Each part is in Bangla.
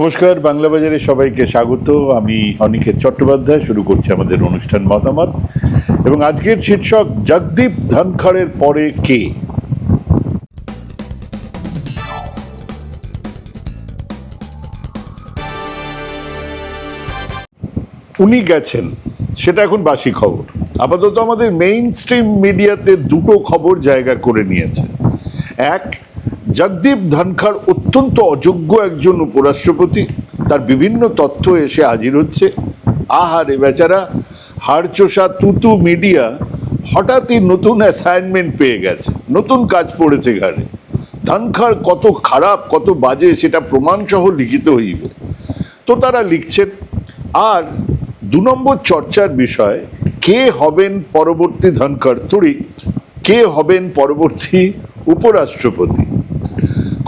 নমস্কার, বাংলা বাজারে সবাইকে স্বাগত। আমি অনিকেত চট্টোপাধ্যায়, শুরু করছি আমাদের অনুষ্ঠান মতামত। এবং আজকের শীর্ষক, জগদীপ ধনখড়ের পরে কে? উনি গেছেন, সেটা এখন বাসি খবর। আপাতত আমাদের মেইন স্ট্রিম মিডিয়াতে দুটো খবর জায়গা করে নিয়েছে। এক জগদীপ ধনখড় অত্যন্ত অযোগ্য একজন উপরাষ্ট্রপতি। তার বিভিন্ন তথ্য এসে হাজির হচ্ছে। আহারে বেচারা, হাড়চোষা তুতু মিডিয়া হঠাৎই নতুন অ্যাসাইনমেন্ট পেয়ে গেছে, নতুন কাজ পড়েছে ঘাড়ে। ধনখড় কত খারাপ, কত বাজে সেটা প্রমাণসহ লিখিত হইবে। তো তারা লিখছেন, আর দু নম্বর চর্চার বিষয়, কে হবেন পরবর্তী ধনখড়? তুড়ি কে হবেন পরবর্তী উপরাষ্ট্রপতি?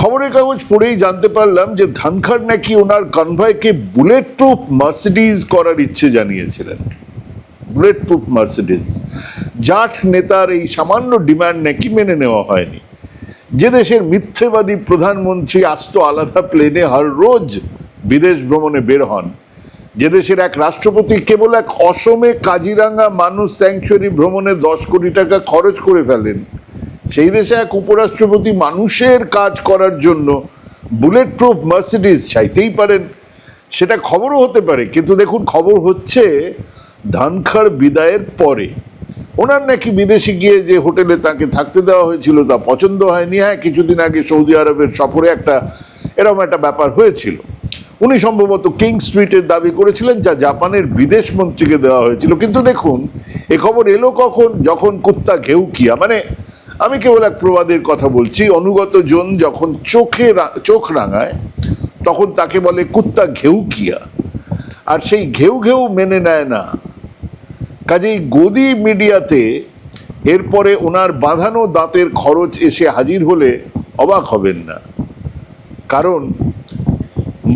খবরের কাগজ পড়েই জানতে পারলাম যে ধনখড় নাকি ওনার কনভয়কে বুলেট প্রুফ মার্সিডিজ করার ইচ্ছে জানিয়েছিলেন। বুলেট প্রুফ মার্সিডিজ জাট নেতার এই সামান্য ডিমান্ড নাকি মেনে নেওয়া হয়নি। যে দেশের মিথ্যেবাদী প্রধানমন্ত্রী আস্ত আলাদা প্লেনে হর রোজ বিদেশ ভ্রমণে বের হন। যে দেশের এক রাষ্ট্রপতি কেবল এক অসমে কাজিরাঙ্গা মানুষ স্যাংচুয়ারি ভ্রমণে দশ কোটি টাকা খরচ করে ফেলেন। সেই দেশে এক উপরাষ্ট্রপতি মানুষের কাজ করার জন্য বুলেট প্রুফ মার্সিডিজ চাইতেই পারেন। সেটা খবরও হতে পারে, কিন্তু দেখুন খবর হচ্ছে ধানখাড় বিদায়ের পরে। ওনার নাকি বিদেশে গিয়ে যে হোটেলে তাকে থাকতে দেওয়া হয়েছিল তা পছন্দ হয়নি। হ্যাঁ কিছুদিন আগে সৌদি আরবের সফরে একটা এরকম একটা ব্যাপার হয়েছিল। উনি সম্ভবত কিং স্ট্রিটের দাবি করেছিলেন যা জাপানের বিদেশ মন্ত্রীকে দেওয়া হয়েছিল। কিন্তু দেখুন, এ খবর এলো কখন? যখন কুত্তা ঘেউকিয়া মানে আমি কেবল এক প্রবাদের কথা বলছি। অনুগত জন যখন চোখে চোখ রাঙায়, তখন তাকে বলে কুত্তা ঘেউ কিয়া। আর সেই ঘেউ ঘেউ মেনে নেয় না। কাজেই গদি মিডিয়াতে এরপরে ওনার বাঁধানো দাঁতের খরচ এসে হাজির হলে অবাক হবেন না। কারণ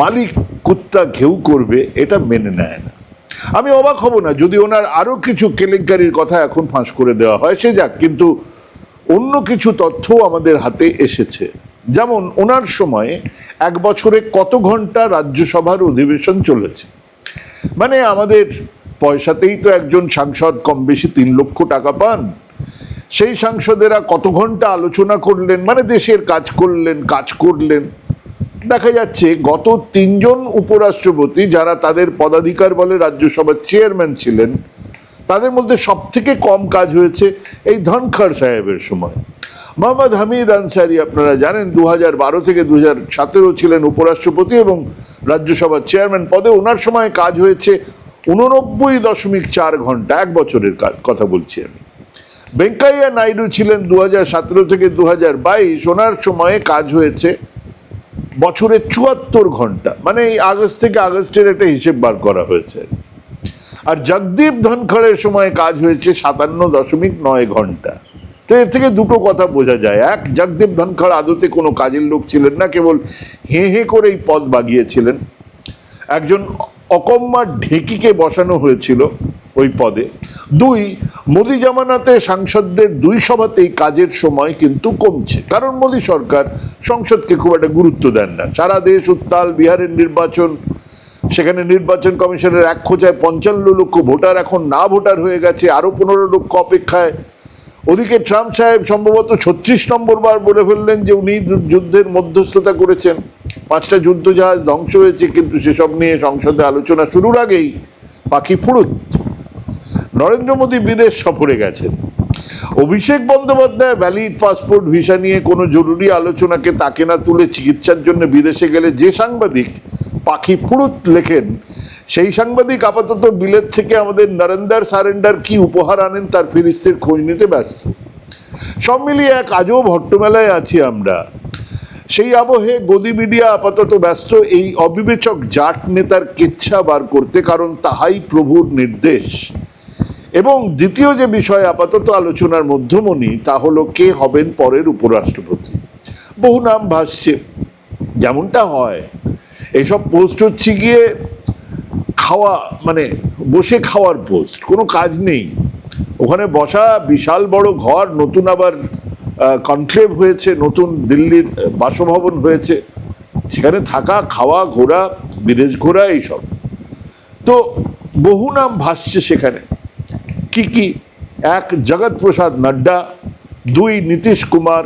মালিক কুত্তা ঘেউ করবে, এটা মেনে নেয় না। আমি অবাক হব না যদি ওনার আরও কিছু কেলেঙ্কারির কথা এখন ফাঁস করে দেওয়া হয়। সে যাক, কিন্তু অন্য কিছু তথ্য আমাদের হাতে এসেছে। যেমন, ওনার সময়ে এক বছরে কত ঘণ্টা রাজ্যসভার অধিবেশন চলেছে? মানে আমাদের পয়সাতেই তো একজন সাংসদ কম বেশি তিন লক্ষ টাকা পান। সেই সাংসদেরা কত ঘণ্টা আলোচনা করলেন মানে দেশের কাজ করলেন কাজ করলেন। দেখা যাচ্ছে, গত তিনজন উপরাষ্ট্রপতি যারা তাদের পদাধিকার বলে রাজ্যসভার চেয়ারম্যান ছিলেন তাদের মধ্যে সব থেকে কম কাজ হয়েছে এই ধনখড় সাহেবের সময়। মোহাম্মদ হামিদ আনসারি আপনারা জানেন দু বারো থেকে দু হাজার সতেরো ছিলেন উপরাষ্ট্রপতি এবং রাজ্যসভার চেয়ারম্যান পদে। ওনার সময় কাজ হয়েছে উননব্বই দশমিক চার ঘণ্টা, এক বছরের কাজ, কথা বলছি আমি। ভেঙ্কাইয়া নাইডু ছিলেন দু সতেরো থেকে দু হাজার বাইশ, ওনার সময়ে কাজ হয়েছে বছরে চুয়াত্তর ঘণ্টা। মানে এই আগস্ট থেকে আগস্টের একটা হিসেব বার করা হয়েছে। আর জগদীপ ধনখড়ের সময় কাজ হয়েছে সাতান্ন দশমিক নয় ঘণ্টা। তো এর থেকে দুটো কথা বোঝা যায়। এক, জগদীপ ধনখড় আদতে কোনো কাজের লোক ছিলেন না, কেবল হে হে করেই পদ বাগিয়েছিলেন। একজন অকম্মা ঢেকিকে বসানো হয়েছিল ওই পদে। দুই, মোদি জামানাতে সাংসদদের দুই সভাতেই কাজের সময় কিন্তু কমছে। কারণ মোদি সরকার সংসদকে খুব একটা গুরুত্ব দেন না। সারা দেশ উত্তাল, বিহারের নির্বাচন সেখানে নির্বাচন কমিশনের এক খোঁচায় পঞ্চান্ন লক্ষ ভোটার এখন না ভোটার হয়ে গেছে আরও পনেরো লক্ষ অপেক্ষায়। ওদিকে ট্রাম্প সাহেব সম্ভবত ছত্রিশ নম্বর বার বলে ফেললেন যে উনি যুদ্ধের মধ্যস্থতা করেছেন। পাঁচটা যুদ্ধ জাহাজ ধ্বংস হয়েছে, কিন্তু সেসব নিয়ে সংসদে আলোচনা শুরুর আগেই পাখি ফুরুত। নরেন্দ্র মোদী বিদেশ সফরে গেছেন। Abhishek Bandyopadhyay valid passport visa নিয়ে কোনো জরুরি আলোচনাকে তাকে না তুলে চিকিৎসার জন্য বিদেশে গেলে যে সাংবাদিক পাখি ফুরুত লেখেন, সেই সাংবাদিক আপাতত বিলেত থেকে আমাদের নরেন্দার সারেন্ডার কি উপহার আনেন তার ফিরিস্তির খোঁজ নিতে ব্যস্ত। সব মিলিয়ে এক আজব হট্টমেলায় আছি আমরা। সেই আবহে গদি মিডিয়া আপাতত ব্যস্ত, এই অবিবেচক জাট নেতার কেচ্ছা বার করতে কারণ তাহাই প্রভুর নির্দেশ। এবং দ্বিতীয় যে বিষয় আপাতত আলোচনার মধ্যমণি, তা হলো কে হবেন পরের উপরাষ্ট্রপতি। বহু নাম ভাসছে, যেমনটা হয় এইসব পোস্ট হচ্ছে গিয়ে খাওয়া মানে বসে খাওয়ার পোস্ট, কোনো কাজ নেই। ওখানে বসা বিশাল বড় ঘর, নতুন আবার কনক্লেভ হয়েছে, নতুন দিল্লির বাসভবন হয়েছে। সেখানে থাকা, খাওয়া, ঘোরা, বিদেশ ঘোরা, এইসব। তো বহু নাম ভাসছে সেখানে। কি কি? এক জগৎ প্রসাদ নাড্ডা, দুই, নীতিশ কুমার,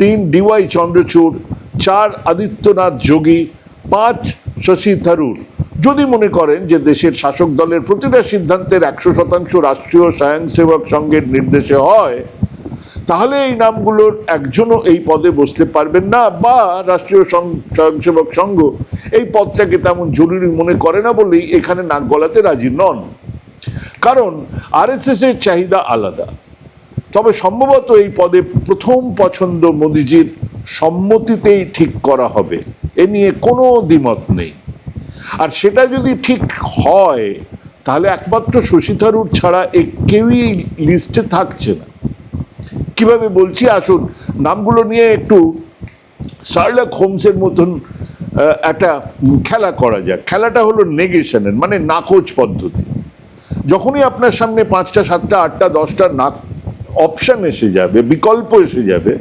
তিন ডিওয়াই চন্দ্রচূড়, চার, আদিত্যনাথ যোগী পাঁচ শশী থারুর। যদি মনে করেন যে দেশের শাসক দলের প্রতিটা সিদ্ধান্তের একশো শতাংশ রাষ্ট্রীয় স্বয়ংসেবক সংঘের নির্দেশে হয়, তাহলে এই নামগুলোর একজনও এই পদে বসতে পারবেন না, বা রাষ্ট্রীয় স্বয়ংসেবক সংঘ এই পদটাকে তেমন জরুরি মনে করে না বলেই এখানে নাক গলাতে রাজি নন। কারণ আরএসএস এর চাহিদা আলাদা। তবে সম্ভবত এই পদে প্রথম পছন্দ মোদিজির সম্মতিতেই ঠিক করা হবে। এ নিয়ে কোনো দ্বিমত নেই। আর সেটা যদি ঠিক হয়, তাহলে একমাত্র শশী থারুর ছাড়া এ কেউই লিস্টে থাকছে না। কীভাবে বলছি? আসুন, নামগুলো নিয়ে একটু শার্লক হোমসের মতন একটা খেলা করা যাক। খেলাটা হলো নেগেশনের মানে নাকচ পদ্ধতি। যখনই আপনার সামনে পাঁচটা, সাতটা, আটটা, দশটা নাক অপশন এসে যাবে, বিকল্প এসে যাবে,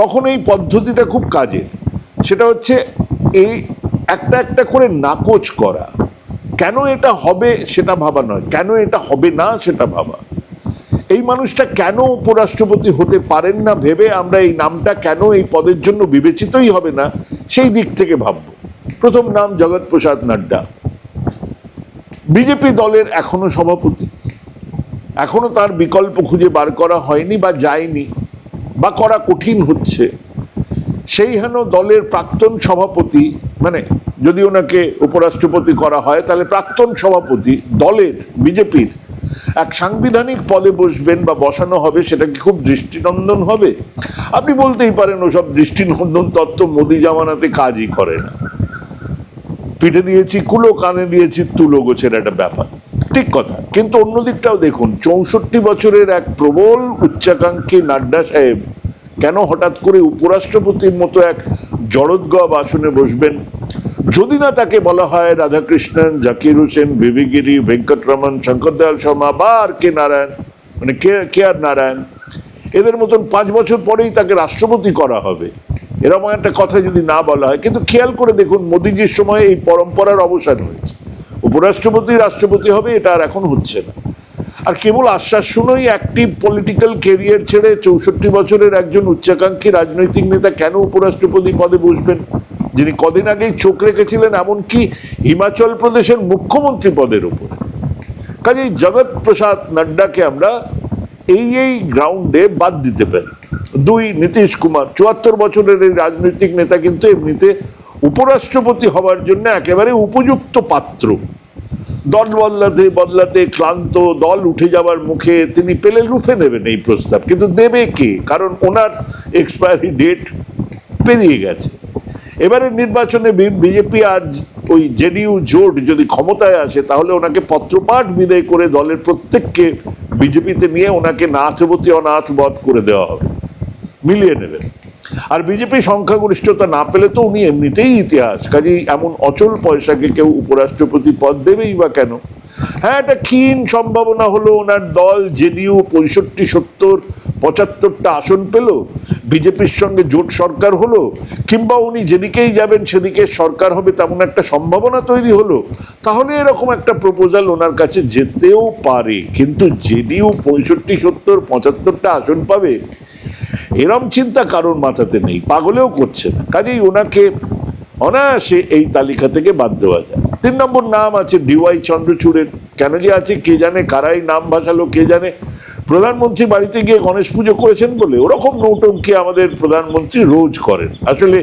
তখন এই পদ্ধতিটা খুব কাজের। সেটা হচ্ছে এই একটা একটা করে নাকচ করা। কেন এটা হবে সেটা ভাবা নয়। কেন এটা হবে না সেটা ভাবা। এই মানুষটা কেন উপরাষ্ট্রপতি হতে পারেন না ভেবে আমরা এই নামটা কেন এই পদের জন্য বিবেচিতই হবে না, সেই দিক থেকে ভাববো। প্রথম নাম জগৎ প্রসাদ নাড্ডা। বিজেপি দলের এখনও সভাপতি। এখনও তার বিকল্প খুঁজে বার করা হয়নি বা যায়নি বা করা কঠিন হচ্ছে। সেই হেন দলের প্রাক্তন সভাপতি মানে যদি ওনাকে উপরাষ্ট্রপতি করা হয়, তাহলে প্রাক্তন সভাপতি দলের, বিজেপির, এক সাংবিধানিক পদে বসবেন বা বসানো হবে, সেটা কি খুব দৃষ্টিনন্দন হবে? আপনি বলতেই পারেন ওসব দৃষ্টিনন্দন তত্ত্ব মোদি জামানাতে কাজই করে না। পিঠে দিয়েছি, কুলো কানে দিয়েছি, তুলো গোছের একটা ব্যাপার। ঠিক কথা, কিন্তু অন্য দিকটাও দেখুন, চৌষট্টি বছরের এক প্রবল উচ্চাকাঙ্ক্ষী নাড্ডা সাহেব কেন হঠাৎ করে উপরাষ্ট্রপতির মতো এক জড়োদ্গব আসনে বসবেন? যদি না তাকে বলা হয় রাধাকৃষ্ণন, জাকির হোসেন বিবিগিরি ভেঙ্কটরমন শঙ্কর দয়াল শর্মা বা আর কে নারায়ণ? মানে কে কে আর নারায়ণ? এদের মতন পাঁচ বছর পরেই তাকে রাষ্ট্রপতি করা হবে। এরকম একটা কথা যদি না বলা হয়, কিন্তু খেয়াল করে দেখুন, মোদিজির সময় এই পরম্পরার অবসান হয়েছে। উপরাষ্ট্রপতি, রাষ্ট্রপতি হবে, এটা আর এখন হচ্ছে না। আর কেবল আশ্বাস শুনেই অ্যাক্টিভ পলিটিক্যাল কেরিয়ার ছেড়ে চৌষট্টি বছরের একজন উচ্চাকাঙ্ক্ষী রাজনৈতিক নেতা কেন উপরাষ্ট্রপতি পদে বসবেন? যিনি কদিন আগেই চোখ রেখেছিলেন এমনকি হিমাচল প্রদেশের মুখ্যমন্ত্রী পদের উপরে। কাজেই জগৎ প্রসাদ নাড্ডাকে আমরা এই এই গ্রাউন্ডে বাদ দিতে পারি। দুই নীতিশ কুমার, চুয়াত্তর বছরের এই রাজনৈতিক নেতা কিন্তু এমনিতে উপরাষ্ট্রপতি হওয়ার জন্য একেবারে উপযুক্ত পাত্র। দল বদলাতে বদলাতে ক্লান্ত, দল উঠে যাওয়ার মুখে তিনি পেলে লুফে নেবেন এই প্রস্তাব। কিন্তু দেবে কে? কারণ ওনার এক্সপায়ারি ডেট পেরিয়ে গেছে। এবারের নির্বাচনে বিজেপি আর ওই জেডিইউ জোট যদি ক্ষমতায় আসে, তাহলে ওনাকে পত্রপাঠ বিদায় করে দলের প্রত্যেককে বিজেপিতে নিয়ে ওনাকে নাথবতী অনাথ বধ করে দেওয়া হবে। মিলিয়ে নেবেন। আর বিজেপি সংখ্যাগরিষ্ঠতা না পেলে তো উনি এমনিতেই ইতিহাস। কাজেই এমন অচল পয়সাকে কেউ উপরাষ্ট্রপতি পদ দেবেই বা কেন? হ্যাঁ একটা ক্ষীণ সম্ভাবনা হলো ওনার দল জেডিইউ পঁয়ষট্টি, সত্তর, পঁচাত্তরটা আসন পেল বিজেপির সঙ্গে জোট সরকার হলো, কিংবা উনি যেদিকেই যাবেন সেদিকে সরকার হবে তেমন একটা সম্ভাবনা তৈরি হলো। তাহলে এরকম একটা প্রপোজাল ওনার কাছে যেতেও পারে। কিন্তু জেডিইউ পঁয়ষট্টি, সত্তর, পঁচাত্তরটা আসন পাবে এরম চিন্তা কারোর মাথাতে নেই, পাগলেও করছে না। কাজেই ওনাকে অনায়াসে এই তালিকা থেকে বাদ দেওয়া যায়। তিন নম্বর নাম আছে ডিওয়াই চন্দ্রচূড়ের। কেন যে আছে, কে জানে, কারাই নাম ভাসালো, কে জানে। প্রধানমন্ত্রী বাড়িতে গিয়ে গণেশ পুজো করেছেন বলে ওরকম নৌটঙ্কি আমাদের প্রধানমন্ত্রী রোজ করেন। আসলে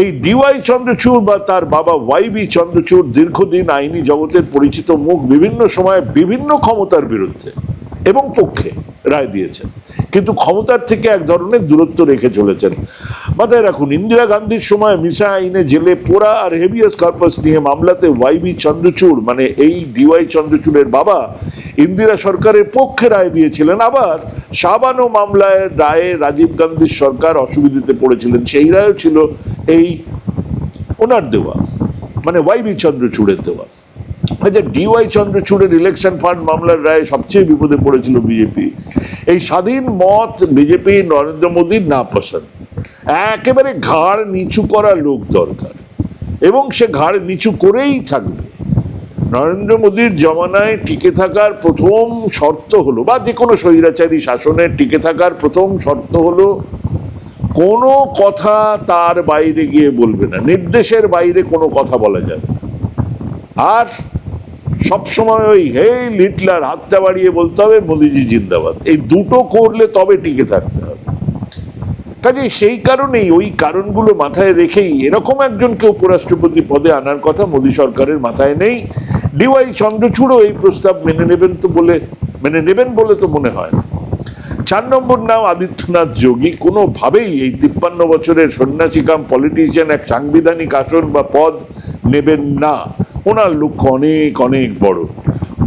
এই ডিওয়াই চন্দ্রচূড় বা তার বাবা ওয়াইবি চন্দ্রচূড় দীর্ঘদিন আইনি জগতের পরিচিত মুখ বিভিন্ন সময় বিভিন্ন ক্ষমতার বিরুদ্ধে এবং পক্ষে রায় দিয়েছেন। কিন্তু ক্ষমতার থেকে এক ধরনের দূরত্ব রেখে চলেছেন। মাথায় রাখুন, ইন্দিরা গান্ধীর সময় মিশা আইনে জেলে পোড়া আর হেভিয়াস কর্পাস নিয়ে মামলাতে ওয়াইবি চন্দ্রচূড় মানে এই ডিওয়াই চন্দ্রচূড়ের বাবা, ইন্দিরা সরকারের পক্ষে রায় দিয়েছিলেন। আবার সাবানো মামলায় রায়ে রাজীব গান্ধীর সরকার অসুবিধাতে পড়েছিলেন। সেই রায়ও ছিল এই ওনার দেওয়া মানে ওয়াইবি চন্দ্রচূড়ের দেওয়া। আচ্ছা ডিওয়াই চন্দ্রচূড়ের ইলেকশন ফান্ড মামলার রায়ে সবচেয়ে বিপদে পড়েছিল বিজেপি। এই স্বাধীন মত বিজেপি, নরেন্দ্র মোদীর না পছন্দ একেবারে ঘাড় নিচু করা লোক দরকার। এবং সে ঘাড় নিচু করেই থাকবে। নরেন্দ্র মোদীর জমানায় টিকে থাকার প্রথম শর্ত হলো, বা যে কোনো স্বৈরাচারী শাসনে টিকে থাকার প্রথম শর্ত হলো, কোনো কথা তার বাইরে গিয়ে বলবে না। নির্দেশের বাইরে কোনো কথা বলা যাবে। আর সবসময় ওই হে লিটলার, হাতটা বাড়িয়ে বলতে হবে, মোদিজি জিন্দাবাদ। এই দুটো করলে তবে টিকে থাকতে হবে। কাজে সেই কারণেই ওই কারণগুলো মাথায় রেখেই এরকম একজনকে উপরাষ্ট্রপতি পদে আনার কথা মোদী সরকারের মাথায় নেই। ডিওয়াই চন্দ্রচূড়ও এই প্রস্তাব মেনে নেবেন তো বলে, মেনে নেবেন বলে তো মনে হয় চার নম্বর নাম আদিত্যনাথ যোগী। কোনোভাবেই এই তিপ্পান্ন বছরের সন্ন্যাসী কাম, পলিটিশিয়ান, এক সাংবিধানিক আসন বা পদ নেবেন না। ওনার লক্ষ্য অনেক অনেক বড়।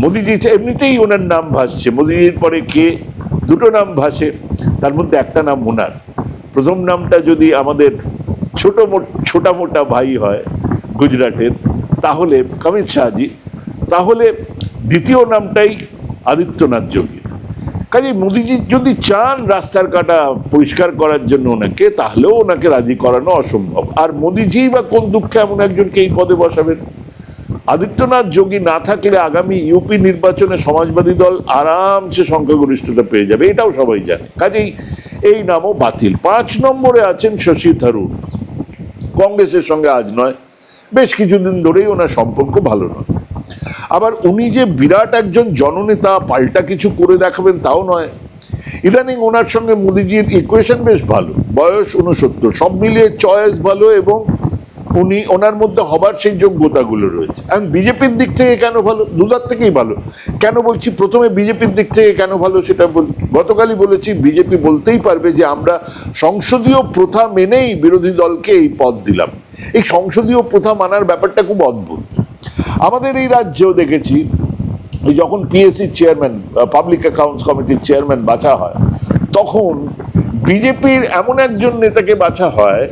মোদিজি এমনিতেই ওনার নাম ভাসছে। মোদিজির পরে কে? দুটো নাম ভাসে। তার মধ্যে একটা নাম ওনার। প্রথম নামটা যদি আমাদের ছোটো ছোটা মোটা ভাই হয় গুজরাটের, তাহলে অমিত শাহজি, তাহলে দ্বিতীয় নামটাই আদিত্যনাথ যোগী। কাজে মোদিজি যদি চান রাস্তার কাটা পরিষ্কার করার জন্য ওনাকে, তাহলেও ওনাকে রাজি করানো অসম্ভব। আর মোদিজি বা কোন দুঃখে এমন একজনকে এই পদে বসাবেন? আদিত্যনাথ যোগী না থাকলে আগামী ইউপি নির্বাচনে সমাজবাদী দল আরামসে সংখ্যাগরিষ্ঠতা পেয়ে যাবে, এটাও সবাই জানে। কাজেই এই নামও বাতিল। পাঁচ নম্বরে আছেন শশী থারুর। কংগ্রেসের সঙ্গে আজ নয়, বেশ কিছুদিন ধরেই ওনার সম্পর্ক ভালো নয়। আবার উনি যে বিরাট একজন জননেতা, পাল্টা কিছু করে দেখাবেন তাও নয়। ইদানিং ওনার সঙ্গে মোদিজির ইকুয়েশন বেশ ভালো, বয়স উনসত্তর সব মিলিয়ে চয়েস ভালো এবং উনি ওনার মধ্যে হবার সেই যোগ্যতাগুলো রয়েছে। এখন বিজেপির দিক থেকে কেন ভালো? দুধার থেকেই ভালো। কেন বলছি প্রথমে বিজেপির দিক থেকে কেন ভালো সেটা বলি, গতকালই বলেছি, বিজেপি বলতেই পারবে যে আমরা সংসদীয় প্রথা মেনেই বিরোধী দলকে এই পদ দিলাম। এই সংসদীয় প্রথা মানার ব্যাপারটা খুব অদ্ভুত। আমাদের এই রাজ্যেও দেখেছি যখন পিএসসি চেয়ারম্যান পাবলিক অ্যাকাউন্টস কমিটির চেয়ারম্যান বাছা হয়, তখন বিজেপির এমন একজন নেতাকে বাছা হয়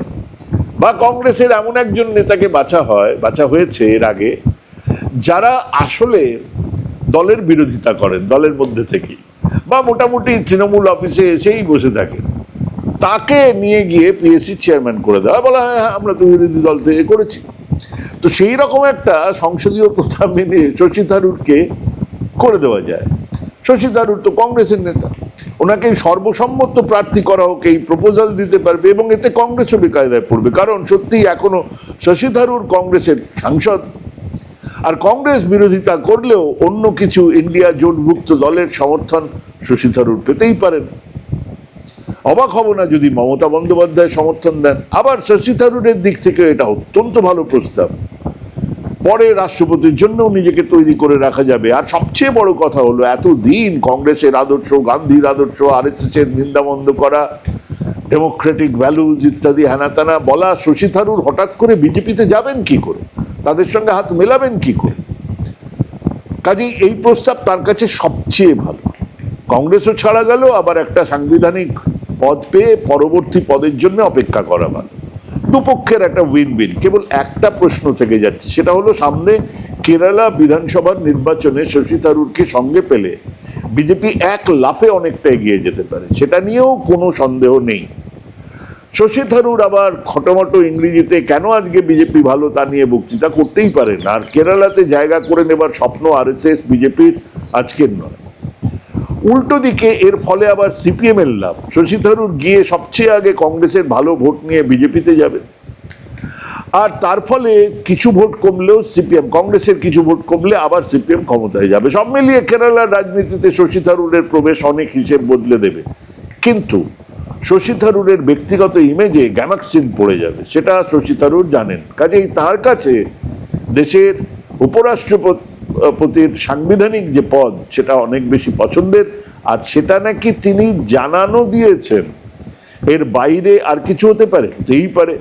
বা কংগ্রেসের এমন একজন নেতাকে বাছা হয়, বাছা হয়েছে এর আগে, যারা আসলে দলের বিরোধিতা করেন, দলের মধ্যে থেকেই বা মোটামুটি তৃণমূল অফিসে এসেই বসে থাকেন। তাকে নিয়ে গিয়ে পিএসসি চেয়ারম্যান করে দেওয়া, বলা, হয় হ্যাঁ আমরা তো বিরোধী দল থেকে করেছি। তো সেই রকম একটা সংসদীয় প্রথা মেনে শশী থারুরকে করে দেওয়া যায়। শশী থারুর তো কংগ্রেসের নেতা। ওনাকে সর্বসম্মত প্রার্থী করা হোক, এই প্রপোজাল দিতে পারবে এবং এতে কংগ্রেসও বেকায়দায় পড়বে। কারণ সত্যি এখনও শশী থারুর কংগ্রেসের সাংসদ। আর কংগ্রেস বিরোধিতা করলেও অন্য কিছু ইন্ডিয়া জোটভুক্ত দলের সমর্থন শশী থারুর পেতেই পারেন। অবাক হব না যদি মমতা বন্দ্যোপাধ্যায় সমর্থন দেন। আবার শশী থারুরের দিক থেকে এটা অত্যন্ত ভালো প্রস্তাব। পরে রাষ্ট্রপতির জন্য নিজেকে তৈরি করে রাখা যাবে। আর সবচেয়ে বড় কথা হলো, এতদিন কংগ্রেসের আদর্শ, গান্ধীর আদর্শ আর এস এর নিন্দাবন্ধ করা, ডেমোক্রেটিক ভ্যালুজ ইত্যাদি হ্যানাতানা বলা, শশী থারুর হঠাৎ করে বিজেপিতে যাবেন কি করে? তাদের সঙ্গে হাত মেলাবেন কি করে? কাজেই এই প্রস্তাব তার কাছে সবচেয়ে ভালো। কংগ্রেসও ছাড়া গেল, আবার একটা সাংবিধানিক পদ পেয়ে পরবর্তী পদের জন্য অপেক্ষা করা ভালো। দুপক্ষের একটা উইন উইন কেবল একটা প্রশ্ন থেকে যাচ্ছে, সেটা হলো সামনে কেরালা বিধানসভার নির্বাচনে শশী থারুরকে সঙ্গে পেলে বিজেপি এক লাফে অনেকটা এগিয়ে যেতে পারে, সেটা নিয়েও কোনো সন্দেহ নেই। শশী থারুর আবার খটোমটো ইংরেজিতে কেন আজকে বিজেপি ভালো তা নিয়ে বক্তৃতা করতেই পারেন আর কেরালাতে জায়গা করে নেবার স্বপ্ন আরএসএস, বিজেপির আজকের নয়। উল্টো দিকে এর ফলে আবার সিপিএম এর লাভ। শশী থারুর গিয়ে সবচেয়ে আগে কংগ্রেসের ভালো ভোট নিয়ে বিজেপিতে যাবে। আর তার ফলে কিছু ভোট কমলেও সিপিএম, কংগ্রেসের কিছু ভোট কমলে আবার সিপিএম ক্ষমতায় যাবে। সব মিলিয়ে কেরালার রাজনীতিতে শশী থারুরের প্রবেশ অনেক হিসেব বদলে দেবে। কিন্তু শশী থারুরের ব্যক্তিগত ইমেজে গ্যামাক্সিন পড়ে যাবে, সেটা শশী থারুর জানেন। কাজেই তার কাছে দেশের উপরাষ্ট্রপতির সাংবিধানিক যে পদ, সেটা অনেক বেশি পছন্দের। আর সেটা নাকি তিনি জানানো দিয়েছেন। এর বাইরে আর কিছু হতে পারে? হতেই পারে।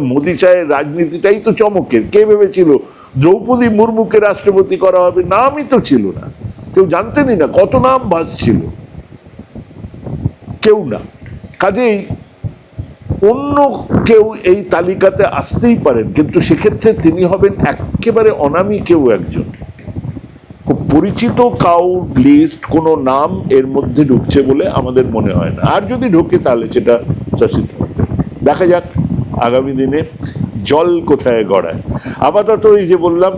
মোদী চায়ের রাজনীতিটাই তো চমকের। কে ভেবেছিল দ্রৌপদী মুর্মুকে রাষ্ট্রপতি করা হবে? নামই তো ছিল না। কেউ জানতেনই না কত নাম ভাসছিল কেউ না। কাজেই অন্য কেউ এই তালিকাতে আসতেই পারেন। কিন্তু সেক্ষেত্রে তিনি হবেন একেবারে অনামী কেউ একজন। পরিচিত কাউ লিস্ট কোনো নাম এর মধ্যে ঢুকছে বলে আমাদের মনে হয় না। আর যদি ঢোকে তাহলে সেটা শশী থারুর দেখা যাক আগামী দিনে জল কোথায় গড়ায়। আপাতত এই যে বললাম,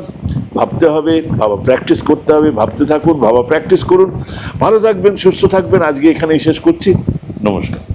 ভাবতে হবে বাবা প্র্যাকটিস করতে হবে, ভাবতে থাকুন, ভাবা প্র্যাকটিস করুন। ভালো থাকবেন, সুস্থ থাকবেন। আজকে এখানেই শেষ করছি। নমস্কার।